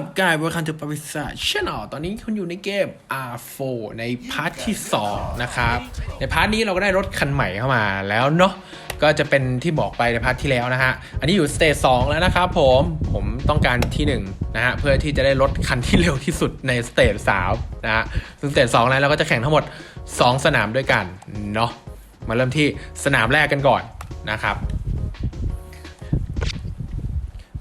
up guys welcome to ประวัติศาสตร์ channel ตอนนี้คุณอยู่ในเกม R4 ในพาร์ทที่ 2 นะครับ ในพาร์ทนี้เราก็ได้รถคันใหม่เข้ามาแล้วเนาะก็จะเป็นที่บอกไปในพาร์ทที่แล้วนะฮะ อันนี้อยู่สเตจ2แล้วนะครับผม ผมต้องการที่1นะฮะ เพื่อที่จะได้รถคันที่เร็วที่สุดในสเตจ3นะฮะ ซึ่งสเตจ2แล้วเราก็จะแข่งทั้งหมด 2 สนามด้วยกันเนาะมาเริ่มที่สนามแรกกันก่อนนะครับ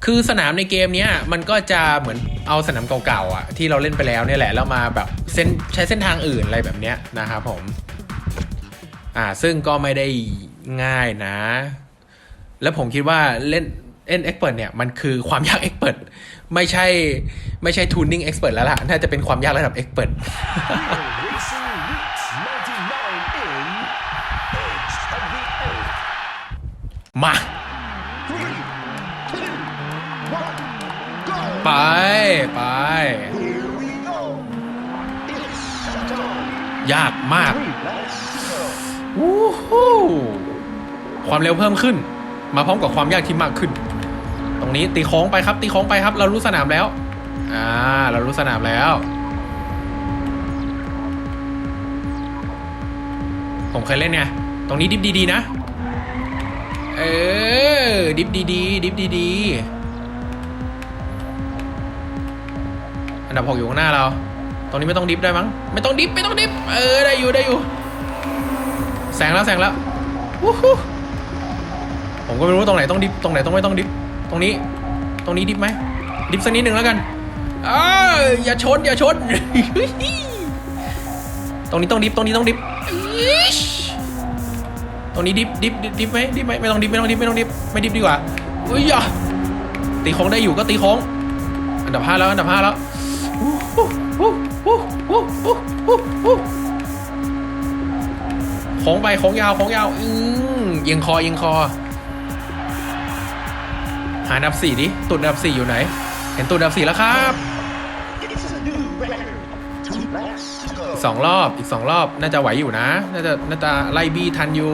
คือสนามในเกมนี้มันก็จะเหมือนเอาสนามเก่าๆอะที่เราเล่นไปแล้วเนี่ยแหละแล้วมาแบบเส้นใช้เส้นทางอื่นอะไรแบบเนี้ยนะครับผมอ่าซึ่งก็ไม่ได้ง่ายนะ แล้วผมคิดว่าเล่นเล่นเอ็กเปิดเนี่ยมันคือความยากเอ็กเปิดไม่ใช่ไม่ใช่ทูนนิ่งเอ็กเปิดแล้วล่ะ น่าจะเป็นความยากระดับเอ็กเปิด Racing Roots ไปไป ยากมากวู้ฮู้ความเร็วเพิ่มขึ้น มาพร้อมกับความยากที่มากขึ้น ตรงนี้ตีโค้งไปครับ ตีโค้งไปครับ เรารู้สนามแล้ว อ่า เรารู้สนามแล้ว ผมเคยเล่นไง ตรงนี้ดิฟดีๆนะ เออ ดิฟดีๆดิฟดีๆ อันดับหกอยู่ข้างหน้าเรา ตรงนี้ไม่ต้องดิฟได้มั้ง ไม่ต้องดิฟไม่ต้องดิฟเออได้อยู่ได้อยู่แซงแล้วแซงแล้ววู้ฮู้ผมก็ไม่รู้ตรงไหนต้องดิฟตรงไหนต้องไม่ต้องดิฟตรงนี้ ตรงนี้ดิฟไหมดิฟสักนิดหนึ่งแล้วกันเอ้ยอย่าชนอย่าชน ตรงนี้ต้องดิฟตรงนี้ต้องดิฟตรงนี้ดิฟดิฟดิฟไหมดิฟไหมไม่ต้องดิฟไม่ต้องดิฟไม่ต้องดิฟไม่ดิฟดีกว่าอุ้ยอย่าตีโค้งได้อยู่ก็ตีโค้งอันดับห้าแล้วอันดับห้าแล้ว โค้งไปโค้งยาวโค้งยาว อืมเอียงคอเอียงคอ หาอันดับสี่ดิ ตุดอันดับสี่อยู่ไหน เห็นตุดอันดับสี่แล้วครับสองรอบอีกสองรอบน่าจะไหวอยู่นะ น่าจะน่าจะไล่บี้ทันอยู่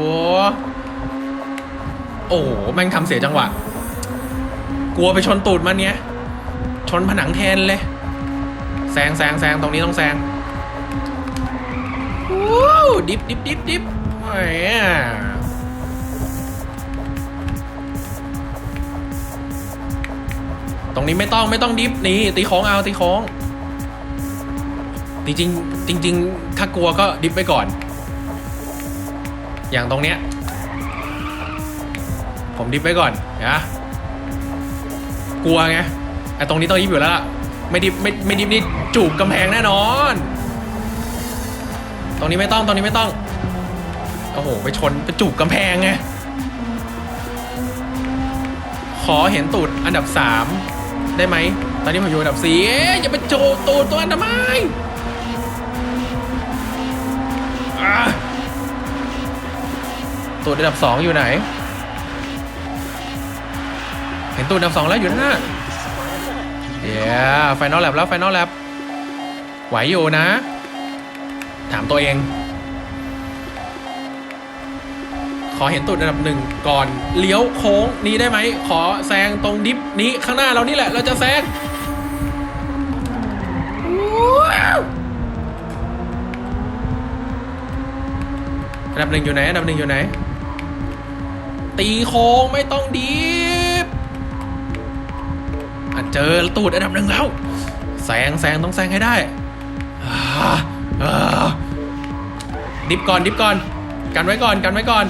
โอ้โหแม่งทำเสียจังหวะ กลัวไปชนตูดมันเนี้ย ชนผนังแทนเลย แซงแซงแซงตรงนี้ต้องแซง วู้ดิฟดิฟดิฟดิฟแหมตรงนี้ไม่ต้องไม่ต้องดิฟนี่ตีโค้งเอาตีโค้งจริงจริงถ้ากลัวก็ดิฟไปก่อน อย่างตรงเนี้ย ผมดิฟไปก่อนนะกลัวไงไอ้ตรงนี้ต้องดิฟอยู่แล้วล่ะ ไม่ดิฟไม่ไม่ดิฟนี่จูบกำแพงแน่นอน ตรงนี้ไม่ต้องตรงนี้ไม่ต้อง โอ้โห ไปชนไปจูบกำแพงไง ขอเห็นตูดอันดับสามได้ไหม ตอนนี้ผมอยู่อันดับสี่เอ๊ะอย่าไปโจตูดตัวอันทำไม่ตัวอันดับสองอยู่ไหน เห็นตัวอันดับสองแล้วอยู่นั่นน่ะเดี๋ยวไฟนอลแลบแล้วไฟนอลแลบไหวอยู่นะ ถามตัวเอง ขอเห็นตุดอันดับหนึ่งก่อนเลี้ยวโค้งนี้ได้ไหม ขอแซงตรงดิฟนี้ข้างหน้าเรานี่แหละ เราจะแซงอันดับหนึ่งอยู่ไหนอันดับหนึ่งอยู่ไหน ตีโค้งไม่ต้องดีฟอะเจอตูดอันดับหนึ่งแล้วแซงแซงต้องแซงให้ได้ อ่าอ่าดิฟก่อนดิฟก่อน กันไว้ก่อนกันไว้ก่อน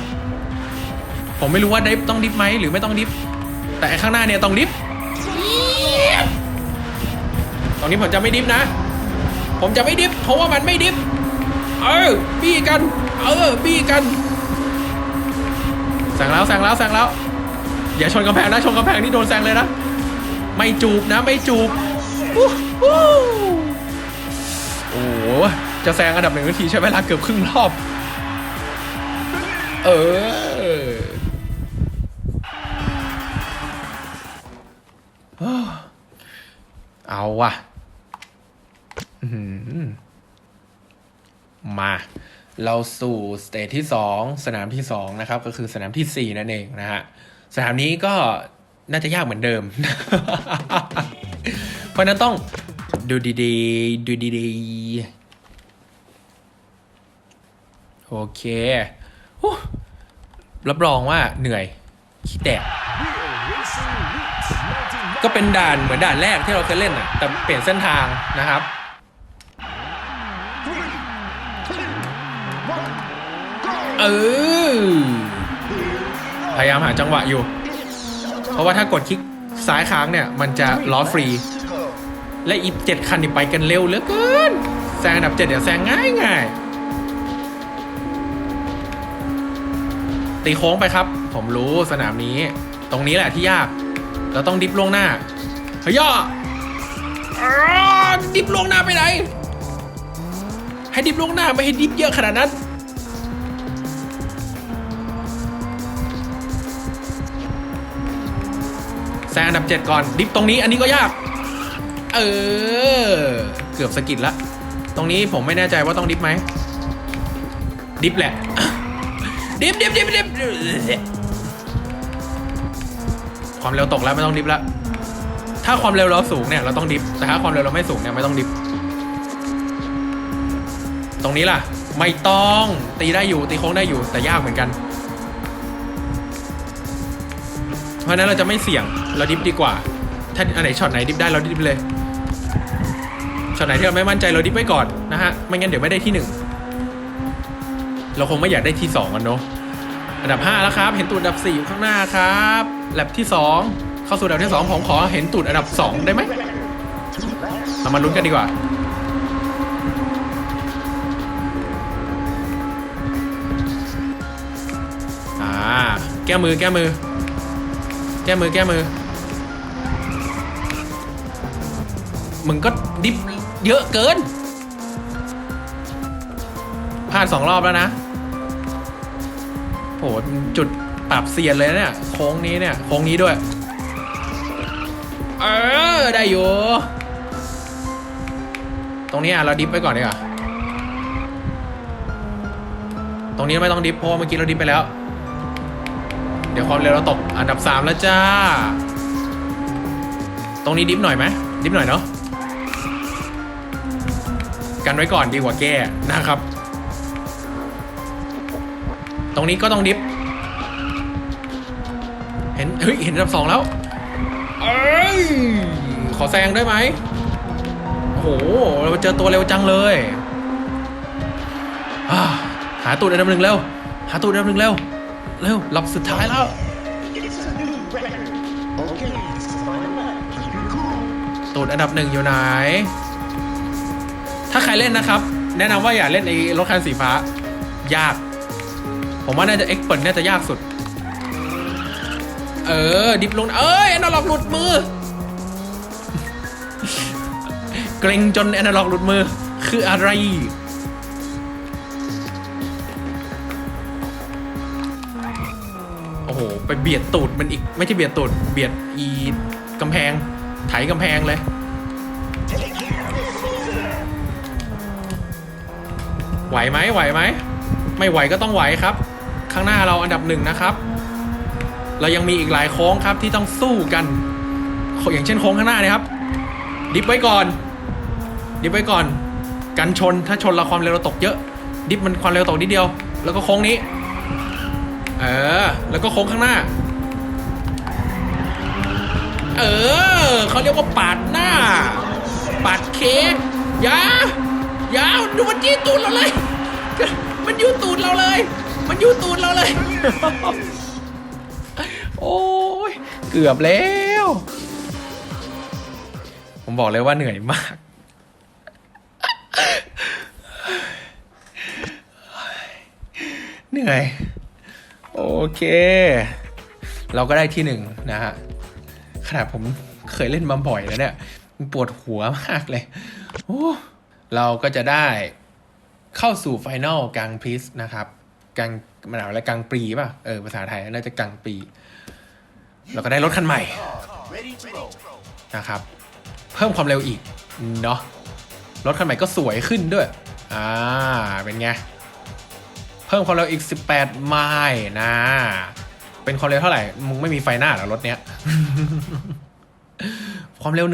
ผมไม่รู้ว่าดิฟต้องดิฟไหมหรือไม่ต้องดิฟแต่ข้างหน้าเนี่ยต้องดิฟตรงนี้ผมจะไม่ดิฟนะ ผมจะไม่ดิฟเพราะว่ามันไม่ดิฟเออบี้กัน เออบี้กันแซงแล้วแซงแล้วแซงแล้ว อย่าชนกำแพงนะชนกำแพงนี่โดนแซงเลยนะ ไม่จูบนะ ไม่จูบ จะแซงอันดับหนึ่งนาทีใช้เวลาเกือบครึ่งรอบ เออเอาว่ะมา เราสู่สเตจที่2สนามที่2นะครับ ก็คือสนามที่สี่นั่นเองนะฮะ สนามนี้ก็น่าจะยากเหมือนเดิม เพราะนั้นต้องดูดีๆ ดูดีๆ โอเครับรองว่าเหนื่อยขี้แตกก็เป็นด่านเหมือนด่านแรกที่เราเคยเล่นอะ แต่เปลี่ยนเส้นทางนะครับ เออ พยายามหาจังหวะอยู่ เพราะว่าถ้ากดคลิกซ้ายค้างเนี่ย มันจะล้อฟรี และอีเจ็ดคันนี่ไปกันเร็วเหลือเกิน แซงอันดับเจ็ดเดี๋ยวแซงง่ายง่าย ตีโค้งไปครับ ผมรู้สนามนี้ ตรงนี้แหละที่ยาก เราต้องดิฟล่วงหน้าเฮ้ยย่อดิฟล่วงหน้าไปไหน ให้ดิฟล่วงหน้าไม่ให้ดิฟเยอะขนาดนั้นแซงอันดับ 7 ก่อน ดิฟตรงนี้อันนี้ก็ยาก เออ เกือบสกิดละ ตรงนี้ผมไม่แน่ใจว่าต้องดิฟไหม ดิฟแหละ ดิฟดิฟดิฟดิฟ ความเร็วตกแล้วไม่ต้องดิฟละ ถ้าความเร็วเราสูงเนี่ยเราต้องดิฟ แต่ถ้าความเร็วเราไม่สูงเนี่ยไม่ต้องดิฟ ตรงนี้ล่ะ ไม่ต้องตีได้อยู่ตีโค้งได้อยู่แต่ยากเหมือนกัน เพราะนั้นเราจะไม่เสี่ยงเราดิฟดีกว่า ถ้าอันไหนช็อตไหนดิฟได้เราดิฟเลย ช็อตไหนที่เราไม่มั่นใจเราดิฟไว้ก่อนนะฮะ ไม่งั้นเดี๋ยวไม่ได้ที่หนึ่งเราคงไม่อยากได้ที่สองกันเนาะ อันดับ 5 แล้วครับ เห็นตูดอันดับ 4 อยู่ข้างหน้าครับแลบที่ 2 เข้าสู่อันดับที่2ผมขอเห็นตูดอันดับ 2 ได้ไหมเรามาลุ้นกันดีกว่า อ่า แก้มือแก้มือ แก้มือแก้มือ มึงก็ดิฟเยอะเกิน พลาดสองรอบแล้วนะ โหจุดปรับเซียนเลยเนี่ยโค้งนี้เนี่ยโค้งนี้ด้วย เออ ได้อยู่ตรงนี้อะเราดิฟไปก่อนดีกว่าตรงนี้ไม่ต้องดิฟเพราะเมื่อกี้เราดิฟไปแล้ว เดี๋ยวความเร็วเราตกอันดับ3แล้วจ้า ตรงนี้ดิฟหน่อยไหมดิฟหน่อยเนาะกันไว้ก่อนดีกว่าแก้นะครับ ตรงนี้ก็ต้องดิฟ เห็น เฮ้ย เห็นอันดับสองแล้ว เอ้ย ขอแซงได้ไหมโอ้โห เราเจอตัวเร็วจังเลยาหาตูดอันดับหนึ่งเร็ว หาตูดอันดับหนึ่งเร็ว เร็วรอบสุดท้ายแล้ว ตูดอันดับหนึ่งอยู่ไหน ถ้าใครเล่นนะครับ แนะนำว่าอย่าเล่นไอ้รถคันสีฟ้ายาก ผมว่าน่าจะเอ็กเปิลน่าจะยากสุด เออ ดิฟลง เอ้ยแอนนาล็อกหลุดมือ เกรงจนแอนนาล็อกหลุดมือ คืออะไร โอ้โห ไปเบียดตูดมันอีก ไม่ใช่เบียดตูด เบียดอีกำแพง ไถกำแพงเลยไหวไหมไหวไหม ไม่ไหวก็ต้องไหวครับ ข้างหน้าเราอันดับหนึ่งนะครับ เรายังมีอีกหลายโค้งครับที่ต้องสู้กัน อย่างเช่นโค้งข้างหน้านี่ยครับ ดิฟไว้ก่อน ดิฟไว้ก่อน กันชนถ้าชนเราความเร็วเราตกเยอะ ดิฟมันความเร็วตกนิดเดียว แล้วก็โค้งนี้ เออ แล้วก็โค้งข้างหน้า เออเขาเรียกว่าปาดหน้า ปาดเค้กอยาอยาดูมันจี้ตูดเราเลย มันอยู่ตูดเราเลย มันอยู่ตูดเราเลย โอ้ย เกือบแล้ว ผมบอกเลยว่าเหนื่อยมาก เหนื่อย โอเค เราก็ได้ที่หนึ่งนะฮะ ขนาดผมเคยเล่นมาบ่อยแล้วเนี่ยมันปวดหัวมากเลย โอ้ เราก็จะได้เข้าสู่ไฟนอลกลางพริสนะครับ กลางมันเอาอะไรกลางปีป่ะเออภาษาไทยน่าจะกลางปี เราก็ได้รถคันใหม่นะครับ เพิ่มความเร็วอีกเนาะรถคันใหม่ก็สวยขึ้นด้วยอ่าเป็นไงเพิ่มความเร็วอีก 18 ไมล์นะ เป็นความเร็วเท่าไหร่ มึงไม่มีไฟหน้าหรอรถเนี้ยคความเร็ว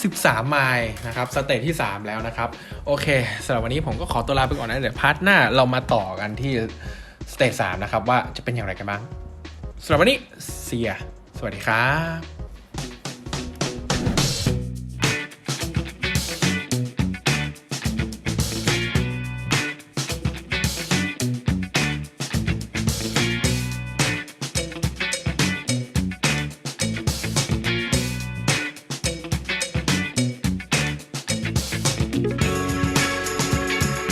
153 ไมล์นะครับ สเตจที่ 3 แล้วนะครับ โอเคสำหรับวันนี้ผมก็ขอตัวลาไปก่อนนะ เดี๋ยวพาร์ทหน้าเรามาต่อกันที่ สเตจสามนะครับว่าจะเป็นอย่างไรกันบ้างสำหรับวันนี้เสีย สวัสดีครับ